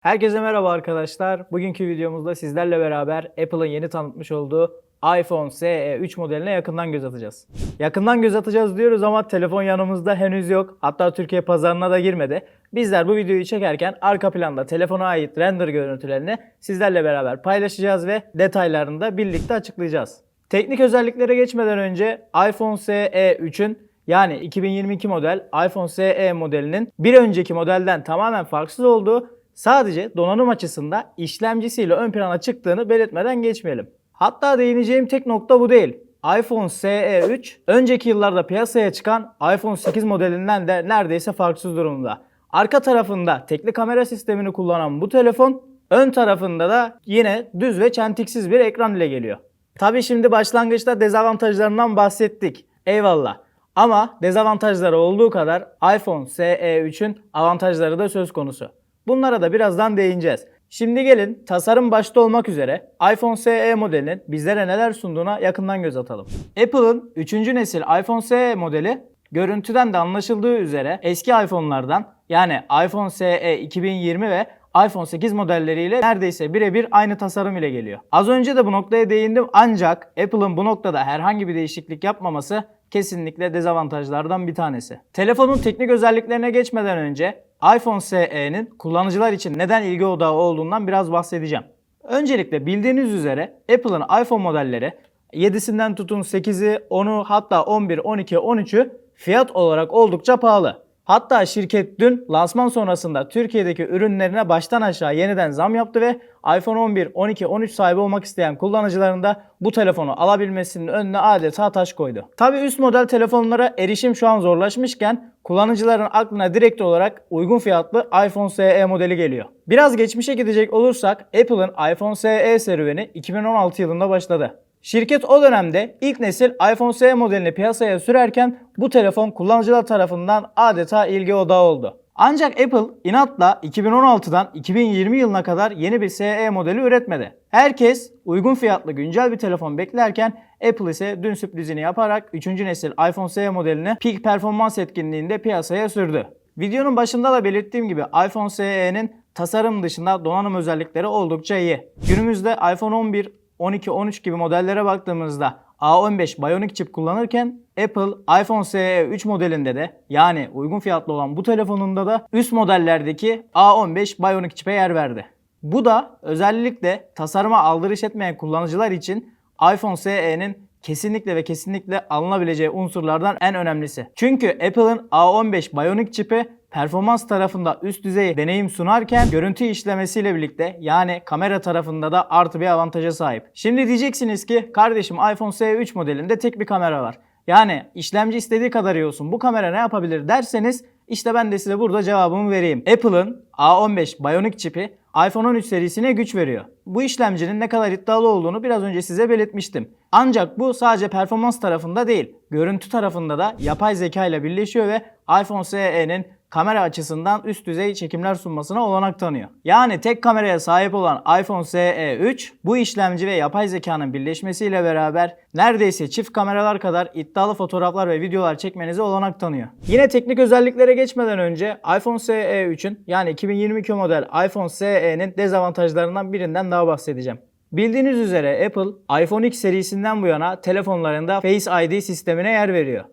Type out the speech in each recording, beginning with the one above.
Herkese merhaba arkadaşlar. Bugünkü videomuzda sizlerle beraber Apple'ın yeni tanıtmış olduğu iPhone SE 3 modeline yakından göz atacağız. Yakından göz atacağız diyoruz ama telefon yanımızda henüz yok. Hatta Türkiye pazarına da girmedi. Bizler bu videoyu çekerken arka planda telefona ait render görüntülerini sizlerle beraber paylaşacağız ve detaylarını da birlikte açıklayacağız. Teknik özelliklere geçmeden önce iPhone SE 3'ün yani 2022 model iPhone SE modelinin bir önceki modelden tamamen farksız olduğu sadece donanım açısında işlemcisiyle ön plana çıktığını belirtmeden geçmeyelim. Hatta değineceğim tek nokta bu değil. iPhone SE 3 önceki yıllarda piyasaya çıkan iPhone 8 modelinden de neredeyse farksız durumda. Arka tarafında tekli kamera sistemini kullanan bu telefon ön tarafında da yine düz ve çentiksiz bir ekran ile geliyor. Tabi şimdi başlangıçta dezavantajlarından bahsettik. Eyvallah. Ama dezavantajları olduğu kadar iPhone SE 3'ün avantajları da söz konusu. Bunlara da birazdan değineceğiz. Şimdi gelin tasarım başta olmak üzere iPhone SE modelinin bizlere neler sunduğuna yakından göz atalım. Apple'ın 3. nesil iPhone SE modeli görüntüden de anlaşıldığı üzere eski iPhone'lardan yani iPhone SE 2020 ve iPhone 8 modelleriyle neredeyse birebir aynı tasarım ile geliyor. Az önce de bu noktaya değindim ancak Apple'ın bu noktada herhangi bir değişiklik yapmaması kesinlikle dezavantajlardan bir tanesi. Telefonun teknik özelliklerine geçmeden önce iPhone SE'nin kullanıcılar için neden ilgi odağı olduğundan biraz bahsedeceğim. Öncelikle bildiğiniz üzere Apple'ın iPhone modelleri 7'sinden tutun 8'i, 10'u hatta 11, 12, 13'ü fiyat olarak oldukça pahalı. Hatta şirket dün lansman sonrasında Türkiye'deki ürünlerine baştan aşağı yeniden zam yaptı ve iPhone 11, 12, 13 sahibi olmak isteyen kullanıcıların da bu telefonu alabilmesinin önüne adeta taş koydu. Tabi üst model telefonlara erişim şu an zorlaşmışken kullanıcıların aklına direkt olarak uygun fiyatlı iPhone SE modeli geliyor. Biraz geçmişe gidecek olursak Apple'ın iPhone SE serüveni 2016 yılında başladı. Şirket o dönemde ilk nesil iPhone SE modelini piyasaya sürerken bu telefon kullanıcılar tarafından adeta ilgi odağı oldu. Ancak Apple inatla 2016'dan 2020 yılına kadar yeni bir SE modeli üretmedi. Herkes uygun fiyatlı güncel bir telefon beklerken Apple ise dün sürprizini yaparak 3. nesil iPhone SE modelini peak performans etkinliğinde piyasaya sürdü. Videonun başında da belirttiğim gibi iPhone SE'nin tasarım dışında donanım özellikleri oldukça iyi. Günümüzde iPhone 11, 12, 13 gibi modellere baktığımızda A15 Bionic çip kullanırken Apple iPhone SE 3 modelinde de yani uygun fiyatlı olan bu telefonunda da üst modellerdeki A15 Bionic çipe yer verdi. Bu da özellikle tasarıma aldırış etmeyen kullanıcılar için iPhone SE'nin kesinlikle ve kesinlikle alınabileceği unsurlardan en önemlisi. Çünkü Apple'ın A15 Bionic çipi performans tarafında üst düzey deneyim sunarken görüntü işlemesiyle birlikte yani kamera tarafında da artı bir avantaja sahip. Şimdi diyeceksiniz ki kardeşim iPhone SE 3 modelinde tek bir kamera var. Yani işlemci istediği kadar iyi olsun bu kamera ne yapabilir derseniz işte ben de size burada cevabımı vereyim. Apple'ın A15 Bionic çipi iPhone 13 serisine güç veriyor. Bu işlemcinin ne kadar iddialı olduğunu biraz önce size belirtmiştim. Ancak bu sadece performans tarafında değil, görüntü tarafında da yapay zeka ile birleşiyor ve iPhone SE'nin kamera açısından üst düzey çekimler sunmasına olanak tanıyor. Yani tek kameraya sahip olan iPhone SE 3 bu işlemci ve yapay zekanın birleşmesiyle beraber neredeyse çift kameralar kadar iddialı fotoğraflar ve videolar çekmenize olanak tanıyor. Yine teknik özelliklere geçmeden önce iPhone SE 3'ün yani 2022 model iPhone SE'nin dezavantajlarından birinden daha bahsedeceğim. Bildiğiniz üzere Apple iPhone X serisinden bu yana telefonlarında Face ID sistemine yer veriyor.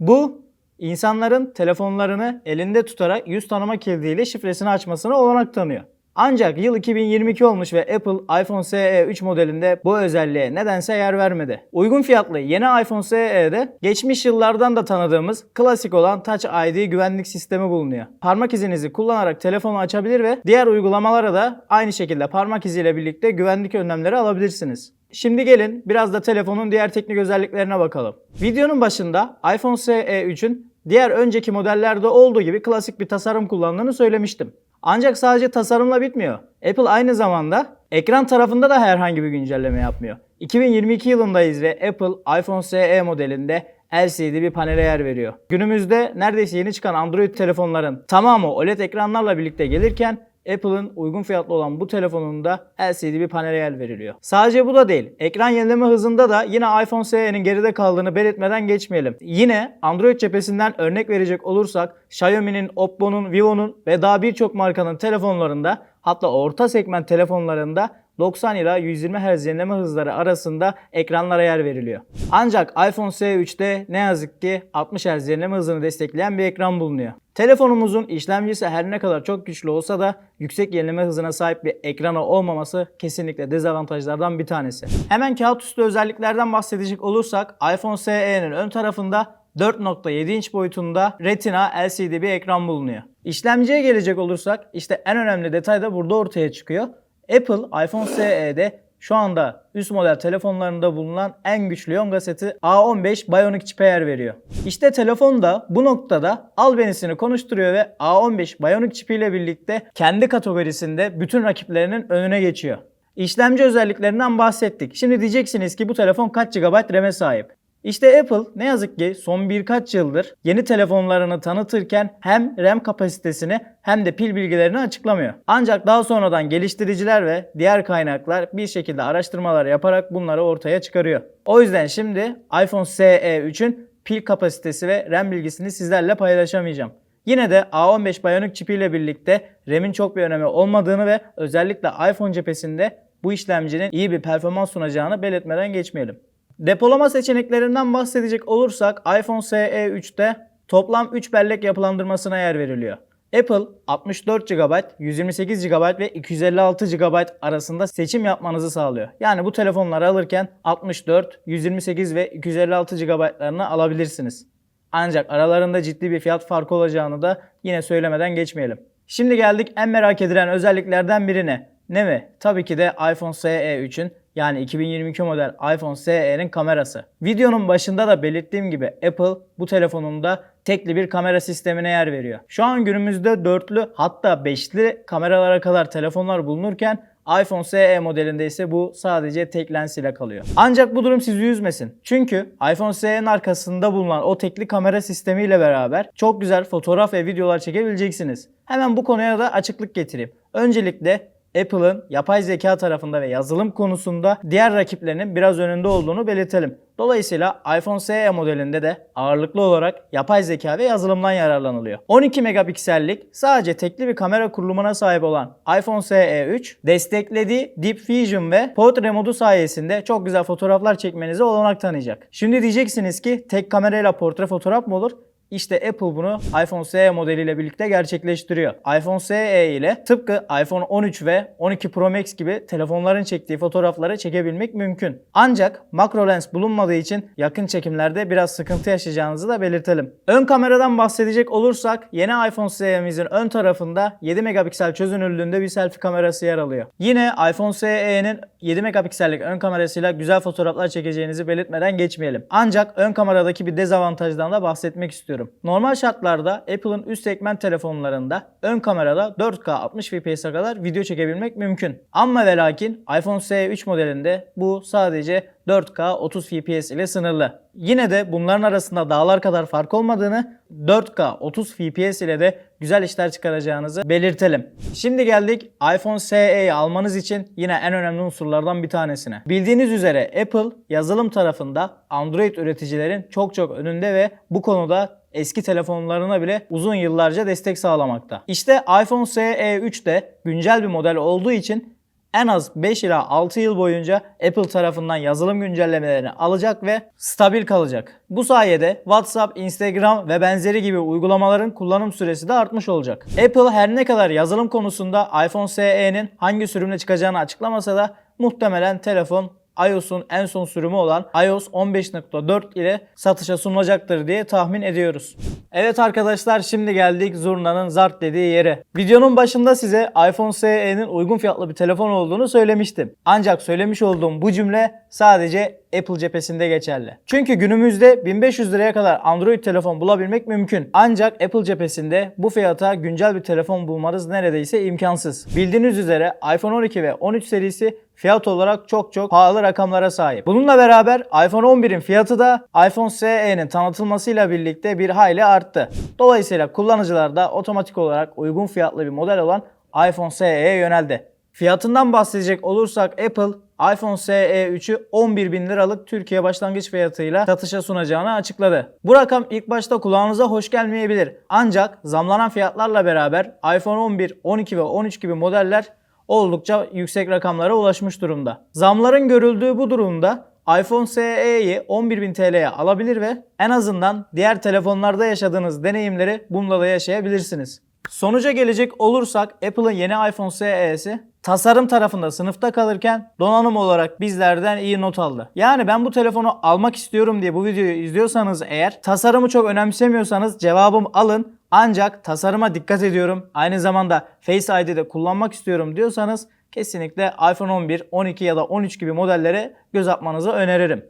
Bu insanların telefonlarını elinde tutarak yüz tanıma kildiyle şifresini açmasına olanak tanıyor. Ancak yıl 2022 olmuş ve Apple iPhone SE 3 modelinde bu özelliğe nedense yer vermedi. Uygun fiyatlı yeni iPhone SE'de geçmiş yıllardan da tanıdığımız klasik olan Touch ID güvenlik sistemi bulunuyor. Parmak izinizi kullanarak telefonu açabilir ve diğer uygulamalara da aynı şekilde parmak iziyle birlikte güvenlik önlemleri alabilirsiniz. Şimdi gelin biraz da telefonun diğer teknik özelliklerine bakalım. Videonun başında iPhone SE 3'ün diğer önceki modellerde olduğu gibi klasik bir tasarım kullandığını söylemiştim. Ancak sadece tasarımla bitmiyor. Apple aynı zamanda ekran tarafında da herhangi bir güncelleme yapmıyor. 2022 yılındayız ve Apple iPhone SE modelinde LCD bir panele yer veriyor. Günümüzde neredeyse yeni çıkan Android telefonların tamamı OLED ekranlarla birlikte gelirken Apple'ın uygun fiyatlı olan bu telefonunda LCD bir panele yer veriliyor. Sadece bu da değil. Ekran yenileme hızında da yine iPhone SE'nin geride kaldığını belirtmeden geçmeyelim. Yine Android cephesinden örnek verecek olursak Xiaomi'nin, Oppo'nun, Vivo'nun ve daha birçok markanın telefonlarında hatta orta segment telefonlarında 90 ila 120 Hz yenileme hızları arasında ekranlara yer veriliyor. Ancak iPhone SE3'te ne yazık ki 60 Hz yenileme hızını destekleyen bir ekran bulunuyor. Telefonumuzun işlemcisi her ne kadar çok güçlü olsa da yüksek yenileme hızına sahip bir ekrana olmaması kesinlikle dezavantajlardan bir tanesi. Hemen kağıt üstü özelliklerden bahsedecek olursak iPhone SE'nin ön tarafında 4.7 inç boyutunda Retina LCD bir ekran bulunuyor. İşlemciye gelecek olursak işte en önemli detay da burada ortaya çıkıyor. Apple iPhone SE'de şu anda üst model telefonlarında bulunan en güçlü Yonga seti A15 Bionic çipe yer veriyor. İşte telefon da bu noktada albenisini konuşturuyor ve A15 Bionic çipiyle birlikte kendi kategorisinde bütün rakiplerinin önüne geçiyor. İşlemci özelliklerinden bahsettik. Şimdi diyeceksiniz ki bu telefon kaç GB RAM'e sahip? İşte Apple ne yazık ki son birkaç yıldır yeni telefonlarını tanıtırken hem RAM kapasitesini hem de pil bilgilerini açıklamıyor. Ancak daha sonradan geliştiriciler ve diğer kaynaklar bir şekilde araştırmalar yaparak bunları ortaya çıkarıyor. O yüzden şimdi iPhone SE3'ün pil kapasitesi ve RAM bilgisini sizlerle paylaşamayacağım. Yine de A15 Bionic çipiyle birlikte RAM'in çok bir önemi olmadığını ve özellikle iPhone cephesinde bu işlemcinin iyi bir performans sunacağını belirtmeden geçmeyelim. Depolama seçeneklerinden bahsedecek olursak iPhone SE3'te toplam 3 bellek yapılandırmasına yer veriliyor. Apple 64 GB, 128 GB ve 256 GB arasında seçim yapmanızı sağlıyor. Yani bu telefonları alırken 64, 128 ve 256 GB'larını alabilirsiniz. Ancak aralarında ciddi bir fiyat farkı olacağını da yine söylemeden geçmeyelim. Şimdi geldik en merak edilen özelliklerden birine. Ne mi? Tabii ki de iPhone SE3'ün yani 2022 model iPhone SE'nin kamerası. Videonun başında da belirttiğim gibi Apple bu telefonunda tekli bir kamera sistemine yer veriyor. Şu an günümüzde dörtlü hatta beşli kameralara kadar telefonlar bulunurken iPhone SE modelinde ise bu sadece tek lens ile kalıyor. Ancak bu durum sizi üzmesin. Çünkü iPhone SE'nin arkasında bulunan o tekli kamera sistemiyle beraber çok güzel fotoğraf ve videolar çekebileceksiniz. Hemen bu konuya da açıklık getireyim. Öncelikle Apple'ın yapay zeka tarafında ve yazılım konusunda diğer rakiplerinin biraz önünde olduğunu belirtelim. Dolayısıyla iPhone SE modelinde de ağırlıklı olarak yapay zeka ve yazılımdan yararlanılıyor. 12 megapiksellik sadece tekli bir kamera kurulumuna sahip olan iPhone SE3 desteklediği Deep Fusion ve Portrait modu sayesinde çok güzel fotoğraflar çekmenize olanak tanıyacak. Şimdi diyeceksiniz ki tek kamerayla portre fotoğraf mı olur? İşte Apple bunu iPhone SE modeliyle birlikte gerçekleştiriyor. iPhone SE ile tıpkı iPhone 13 ve 12 Pro Max gibi telefonların çektiği fotoğrafları çekebilmek mümkün. Ancak makro lens bulunmadığı için yakın çekimlerde biraz sıkıntı yaşayacağınızı da belirtelim. Ön kameradan bahsedecek olursak yeni iPhone SE'mizin ön tarafında 7 megapiksel çözünürlüğünde bir selfie kamerası yer alıyor. Yine iPhone SE'nin 7 megapiksellik ön kamerasıyla güzel fotoğraflar çekeceğinizi belirtmeden geçmeyelim. Ancak ön kameradaki bir dezavantajdan da bahsetmek istiyorum. Normal şartlarda Apple'ın üst segment telefonlarında ön kamerada 4K 60 fps'e kadar video çekebilmek mümkün. Ama ve lakin iPhone SE3 modelinde bu sadece 4K 30 fps ile sınırlı. Yine de bunların arasında dağlar kadar fark olmadığını 4K 30 fps ile de güzel işler çıkaracağınızı belirtelim. Şimdi geldik iPhone SE'yi almanız için yine en önemli unsurlardan bir tanesine. Bildiğiniz üzere Apple yazılım tarafında Android üreticilerin çok çok önünde ve bu konuda eski telefonlarına bile uzun yıllarca destek sağlamakta. İşte iPhone SE3 de güncel bir model olduğu için en az 5 ila 6 yıl boyunca Apple tarafından yazılım güncellemelerini alacak ve stabil kalacak. Bu sayede WhatsApp, Instagram ve benzeri gibi uygulamaların kullanım süresi de artmış olacak. Apple her ne kadar yazılım konusunda iPhone SE'nin hangi sürümle çıkacağını açıklamasa da muhtemelen telefon iOS'un en son sürümü olan iOS 15.4 ile satışa sunulacaktır diye tahmin ediyoruz. Evet arkadaşlar şimdi geldik zurnanın zart dediği yere. Videonun başında size iPhone SE'nin uygun fiyatlı bir telefon olduğunu söylemiştim. Ancak söylemiş olduğum bu cümle sadece Apple cephesinde geçerli. Çünkü günümüzde 1500 liraya kadar Android telefon bulabilmek mümkün. Ancak Apple cephesinde bu fiyata güncel bir telefon bulmanız neredeyse imkansız. Bildiğiniz üzere iPhone 12 ve 13 serisi fiyat olarak çok çok pahalı rakamlara sahip. Bununla beraber iPhone 11'in fiyatı da iPhone SE'nin tanıtılmasıyla birlikte bir hayli arttı. Dolayısıyla kullanıcılar da otomatik olarak uygun fiyatlı bir model olan iPhone SE'ye yöneldi. Fiyatından bahsedecek olursak Apple iPhone SE3'ü 11 bin liralık Türkiye başlangıç fiyatıyla satışa sunacağını açıkladı. Bu rakam ilk başta kulağınıza hoş gelmeyebilir. Ancak zamlanan fiyatlarla beraber iPhone 11, 12 ve 13 gibi modeller oldukça yüksek rakamlara ulaşmış durumda. Zamların görüldüğü bu durumda iPhone SE'yi 11.000 TL'ye alabilir ve en azından diğer telefonlarda yaşadığınız deneyimleri bunda da yaşayabilirsiniz. Sonuca gelecek olursak Apple'ın yeni iPhone SE'si tasarım tarafında sınıfta kalırken donanım olarak bizlerden iyi not aldı. Yani ben bu telefonu almak istiyorum diye bu videoyu izliyorsanız eğer tasarımı çok önemsemiyorsanız cevabım alın. Ancak tasarıma dikkat ediyorum. Aynı zamanda Face ID'de kullanmak istiyorum diyorsanız kesinlikle iPhone 11, 12 ya da 13 gibi modellere göz atmanızı öneririm.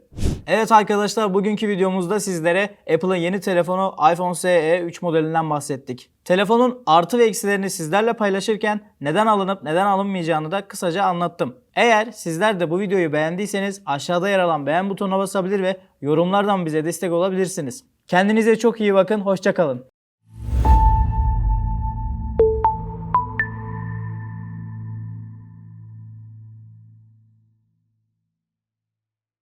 Evet arkadaşlar bugünkü videomuzda sizlere Apple'ın yeni telefonu iPhone SE 3 modelinden bahsettik. Telefonun artı ve eksilerini sizlerle paylaşırken neden alınıp neden alınmayacağını da kısaca anlattım. Eğer sizler de bu videoyu beğendiyseniz aşağıda yer alan beğen butonuna basabilir ve yorumlardan bize destek olabilirsiniz. Kendinize çok iyi bakın, hoşçakalın.